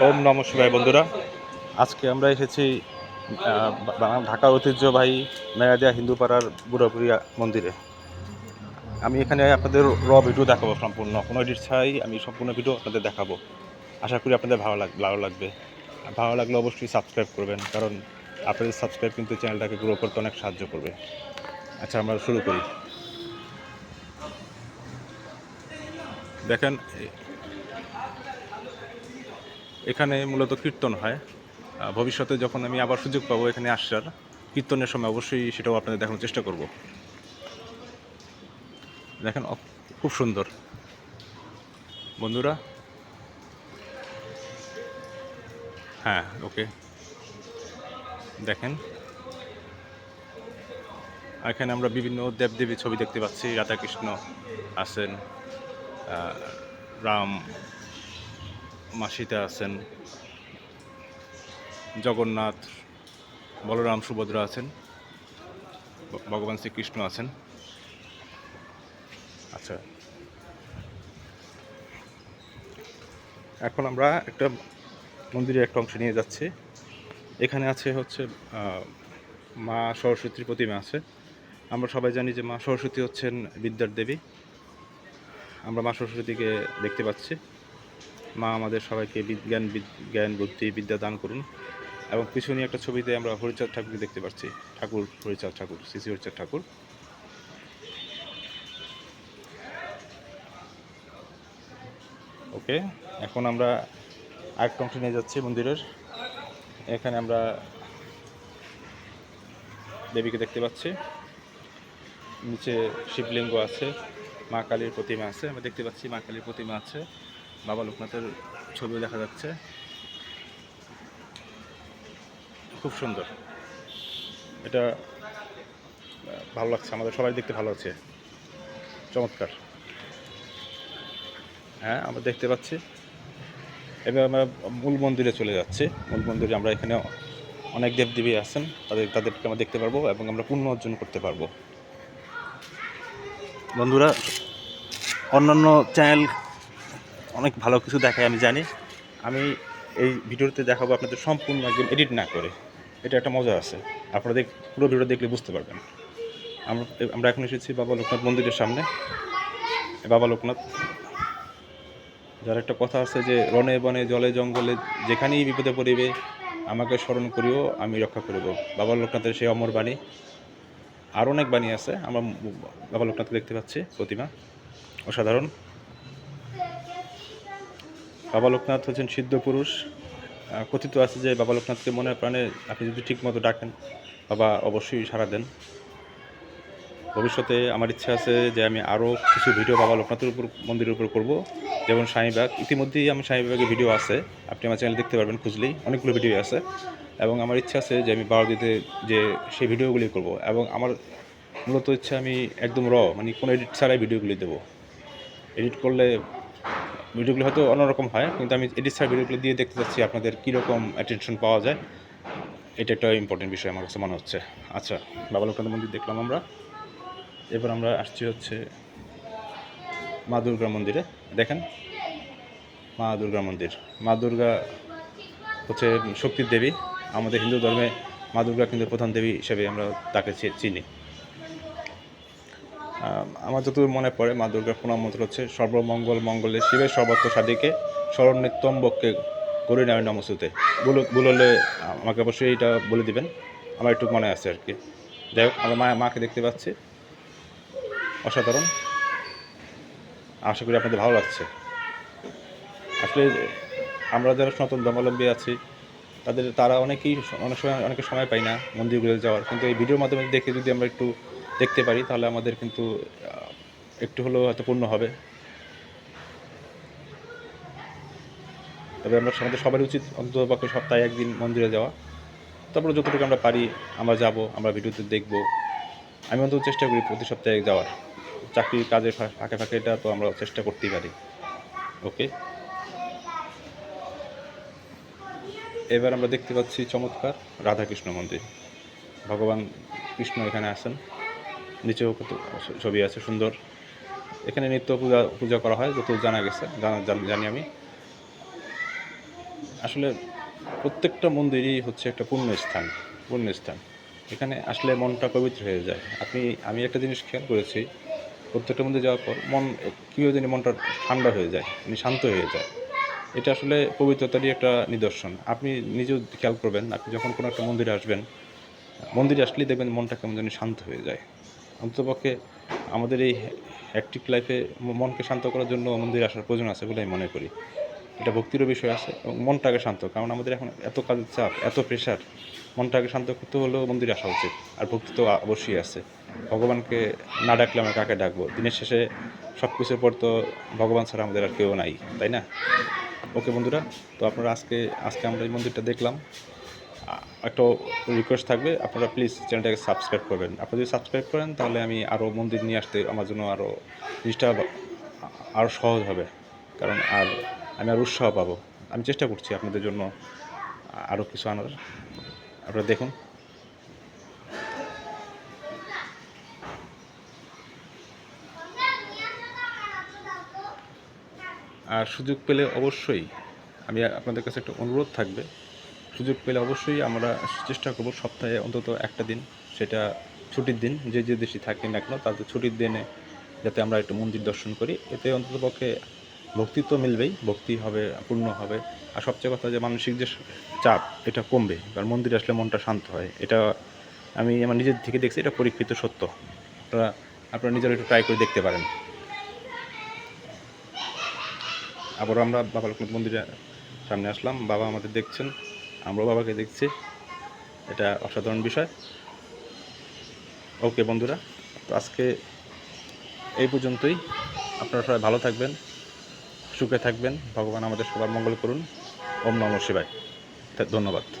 ওম নম বন্ধুরা। আজকে আমরা এসেছি বা- ঐতিহ্যবাহী মেয়াদিয়া হিন্দুপাড়ার বুড়াপুরিয়া মন্দিরে। আমি এখানে আপনাদের র ভিডিও দেখাবো সম্পূর্ণ। কোনো এডিট ছাড়াই আমি সম্পূর্ণ ভিডিও আপনাদের দেখাবো। আশা করি আপনাদের ভালো লাগ, ভালো লাগবে। ভালো লাগলে অবশ্যই সাবস্ক্রাইব করবেন, কারণ আপনাদের সাবস্ক্রাইব কিন্তু চ্যানেলটাকে গ্রো করতে অনেক সাহায্য করবে। আচ্ছা আমরা শুরু করি। দেখেন এখানে মূলত কীর্তন হয়। ভবিষ্যতে যখন আমি আবার সুযোগ পাবো এখানে আসার, কীর্তনের সময় অবশ্যই সেটাও আপনাদের দেখানোর চেষ্টা করব। দেখেন খুব সুন্দর। বন্ধুরা? হ্যাঁ ওকে। দেখেন। এখানে আমরা বিভিন্ন দেবদেবী ছবি দেখতে পাচ্ছি। রাধাকৃষ্ণ আছেন রাম মা সীতা আছেন। জগন্নাথ, বলরাম, সুভদ্রা আছেন। ভগবান শ্রীকৃষ্ণ আছেন। আচ্ছা। এখন আমরা একটা মন্দিরের একটা অংশ নিয়ে যাচ্ছি। এখানে আছে হচ্ছে মা সরস্বতীর প্রতিমা আছে। আমরা সবাই জানি যে মা সরস্বতী হচ্ছেন বিদ্যার দেবী। আমরা মা সরস্বতীকে দেখতে পাচ্ছি। মা আমাদের সবাইকে বিজ্ঞান, বিদ- জ্ঞান, বুদ্ধি, বিদ্যা দান করুন। এবং পিছনে একটা ছবিতে আমরা হরিচাঁদ ঠাকুরকে দেখতে পাচ্ছি। ঠাকুর, হরিচাঁদ ঠাকুর শ্রী শ্রী হরিচাঁদ ঠাকুর। ওকে, এখন আমরা আরেকটা অংশ নিয়ে যাচ্ছি মন্দিরের। এখানে আমরা দেবীকে দেখতে পাচ্ছি। নিচে শিবলিঙ্গ আছে, মা কালীর প্রতিমা আছে, আমরা দেখতে পাচ্ছি মা কালীর প্রতিমা আছে। বাবা লোকনাথের ছবিও দেখা যাচ্ছে। খুব সুন্দর। এটা ভালো লাগছে, আমাদের সবাই দেখতে ভালো আছে। চমৎকার। হ্যাঁ আমরা দেখতে পাচ্ছি। এবার আমরা মূল মন্দিরে চলে যাচ্ছি। মূল মন্দিরে আমরা এখানে অনেক দেবদেবী আছেন, তাদের, তাদেরকে আমরা দেখতে পারব এবং আমরা পুণ্য অর্জন করতে পারব। বন্ধুরা, অন্যান্য চ্যানেল অনেক ভালো কিছু দেখায়, আমি জানি। আমি এই ভিডিওতে দেখাবো আপনাদের সম্পূর্ণ একদম এডিট না করে। এটা একটা মজা আছে। আপনারা দেখ, পুরো ভিডিও দেখলে বুঝতে পারবেন। আমরা আমরা এখন এসেছি বাবা লোকনাথ মন্দিরের সামনে। বাবা লোকনাথ। যার একটা কথা আছে যে রনে বনে, জলে, জঙ্গলে যেখানেই বিপদে পড়িবে, আমাকে স্মরণ করিও, আমি রক্ষা করিব। বাবা লোকনাথের সেই অমর বাণী। আর অনেক বাণী আছে, আমরা বাবা লোকনাথকে দেখতে পাচ্ছি, প্রতিমা। অসাধারণ। বাবা লোকনাথ হচ্ছেন সিদ্ধ পুরুষ। কথিত আছে যে বাবা লোকনাথকে মনে প্রাণে আপনি যদি ঠিক মতো ডাকেন, বাবা অবশ্যই সাড়া দেন। ভবিষ্যতে আমার ইচ্ছা আছে যে আমি আরও কিছু ভিডিও বাবা লোকনাথের উপর, মন্দিরের উপর করব। যেমন স্বামীবাগ ইতিমধ্যেই আমি স্বামীবাগের ভিডিও আছে। আপনি আমার চ্যানেল দেখতে পারবেন খুঁজলেই। অনেকগুলো ভিডিও আছে। এবং আমার ইচ্ছা আছে যে আমি বারোদিতে যে সেই ভিডিওগুলি করব। এবং আমার মূলত ইচ্ছা আমি একদম র মানে কোনো এডিট ছাড়াই ভিডিওগুলি দেবো। এডিট করলে ভিডিওগুলো হয়তো অন্যরকম হয়, কিন্তু আমি ছাড়া ভিডিওগুলো দিয়ে দেখতে চাচ্ছি আপনাদের কীরকম অ্যাটেনশন পাওয়া যায়। এটা একটা ইম্পর্টেন্ট বিষয় আমার কাছে মনে হচ্ছে। আচ্ছা বাবা লোকনাথ মন্দির দেখলাম আমরা। এবার আমরা আসছি হচ্ছে মা দুর্গা মন্দিরে। দেখেন, মা দুর্গা মন্দির। মা দুর্গা হচ্ছে শক্তির দেবী। আমাদের হিন্দু ধর্মে মা দুর্গা কিন্তু প্রধান দেবী হিসেবে আমরা তাকে চিনি। আমার যতদূর মনে পড়ে, মা দুর্গার প্রণাম মন্ত্র হচ্ছে, সর্বমঙ্গল মঙ্গলে শিবের সর্বত্র সাদিকে স্মরণ নিত্যম্বককে গরি নামে নমস্তুতে বলে বললে আমাকে অবশ্যই এটা বলে দিবেন। আমার একটু মনে আছে আর কি। যাই হোক, আমরা মা মাকে দেখতে পাচ্ছি। অসাধারণ। আশা করি আপনাদের ভালো লাগছে। আসলে আমরা যারা সনাতন ধর্মাবলম্বী আছি, তাদের, তারা অনেকেই, অনেক সময়, অনেকে সময় পাই না মন্দিরগুলো যাওয়ার। কিন্তু এই ভিডিওর মাধ্যমে দেখে যদি আমরা একটু দেখতে পারি, তাহলে আমাদের কিন্তু একটু হলেও হয়তো পূর্ণ হবে। তবে আমরা আমাদের সবারই উচিত, অন্ততপক্ষে সপ্তাহে একদিন মন্দিরে যাওয়া। তারপরে যতটুকু আমরা পারি, আমরা যাব, আমরা ভিডিওতে দেখব। আমি অন্তত চেষ্টা করি প্রতি সপ্তাহে যাওয়ার। চাকরির কাজের ফাঁকে ফাঁকে এটা তো আমরা চেষ্টা করতেই পারি। ওকে? এবার আমরা দেখতে পাচ্ছি চমৎকার রাধাকৃষ্ণ মন্দির। ভগবান কৃষ্ণ এখানে আছেন। নিচেও কত ছবি আছে, সুন্দর। এখানে নিত্য পূজা পূজা করা হয় যত জানা গেছে, জানা আমি। আসলে প্রত্যেকটা মন্দিরই হচ্ছে একটা পুণ্য স্থান পুণ্য স্থান এখানে আসলে মনটা পবিত্র হয়ে যায়। আপনি, আমি একটা জিনিস খেয়াল করেছি, প্রত্যেকটা মন্দির যাওয়ার পর মন, কীভাবে জানি মনটা ঠান্ডা হয়ে যায় মানে শান্ত হয়ে যায়। এটা আসলে পবিত্রতারই একটা নিদর্শন। আপনি নিজেও খেয়াল করবেন, আপনি যখন কোনো একটা মন্দিরে আসবেন, মন্দিরে আসলেই দেখবেন মনটা কেমন জানি শান্ত হয়ে যায়। অন্ততপক্ষে আমাদের এই হ্যাকটিক লাইফে মনকে শান্ত করার জন্য মন্দিরে আসার প্রয়োজন আছে বলে আমি মনে করি। এটা ভক্তিরও বিষয় আছে এবং মনটাকে শান্ত, কারণ আমাদের এখন এত কাজের চাপ, এত প্রেশার মনটাকে শান্ত করতে হলেও মন্দিরে আসা উচিত, আর ভক্তি তো অবশ্যই আছে। ভগবানকে না ডাকলে আমরা কাকে ডাকবো? দিনের শেষে সব কিছুর পর তো ভগবান ছাড়া আমাদের আর কেউ নাই, তাই না? ওকে বন্ধুরা, তো আপনারা আজকে আজকে আমরা এই মন্দিরটা দেখলাম। একটা রিকোয়েস্ট থাকবে, আপনারা প্লিজ চ্যানেলটাকে সাবস্ক্রাইব করবেন। আপনারা যদি সাবস্ক্রাইব করেন, তাহলে আমি আরও মন্দির নিয়ে আসতে আমার জন্য আরও জিনিসটা আরও সহজ হবে। কারণ আর আমি আর উৎসাহ পাবো। আমি চেষ্টা করছি আপনাদের জন্য আরও কিছু আনার। আপনারা দেখুন। আর সুযোগ পেলে অবশ্যই আমি আপনাদের কাছে একটা অনুরোধ থাকবে। সুযোগ পেলে অবশ্যই আমরা চেষ্টা করব সপ্তাহে অন্তত একটা দিন, সেটা ছুটির দিন, যে যে দেশে থাকি না কেন, তাদের ছুটির দিনে যাতে আমরা একটু মন্দির দর্শন করি। এতে অন্তত পক্ষে ভক্তি তো মিলবেই, ভক্তি হবে, পূর্ণ হবে। আর সবচেয়ে কথা যে মানসিক যে চাপ, এটা কমবে, কারণ মন্দিরে আসলে মনটা শান্ত হয়। এটা আমি আমার নিজের থেকে দেখছি, এটা পরীক্ষিত সত্য। আপনারা আপনারা নিজেরা একটু ট্রাই করে দেখতে পারেন। আবারও আমরা বাবা লোকনাথ মন্দিরের সামনে আসলাম। বাবা আমাদের দেখছেন। আমরাও বাবাকে দেখছি। এটা অসাধারণ বিষয়। ওকে, বন্ধুরা, তো আজকে এই পর্যন্তই। আপনারা সবাই ভালো থাকবেন, সুখে থাকবেন। ভগবান আমাদের সবার মঙ্গল করুন। ওম নম শিবায়। ধন্যবাদ।